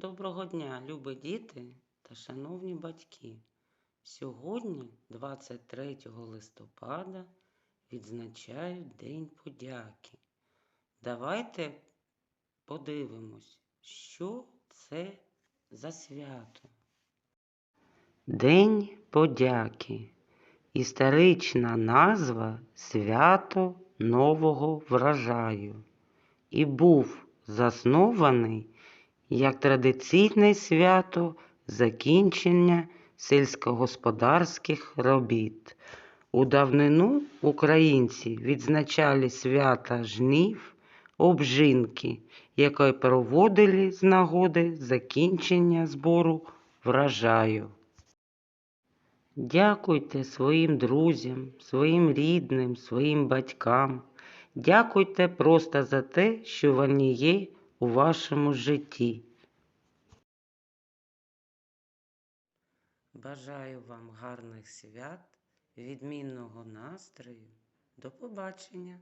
Доброго дня, любі діти та шановні батьки. Сьогодні, 23 листопада, відзначають День подяки. Давайте подивимось, що це за свято. День подяки. Історична назва свято нового врожаю і був заснований як традиційне свято закінчення сільськогосподарських робіт. У давнину українці відзначали свята жнив, обжинки, яке проводили з нагоди закінчення збору врожаю. Дякуйте своїм друзям, своїм рідним, своїм батькам. Дякуйте просто за те, що вони є у вашому житті. Бажаю вам гарних свят, відмінного настрою. До побачення!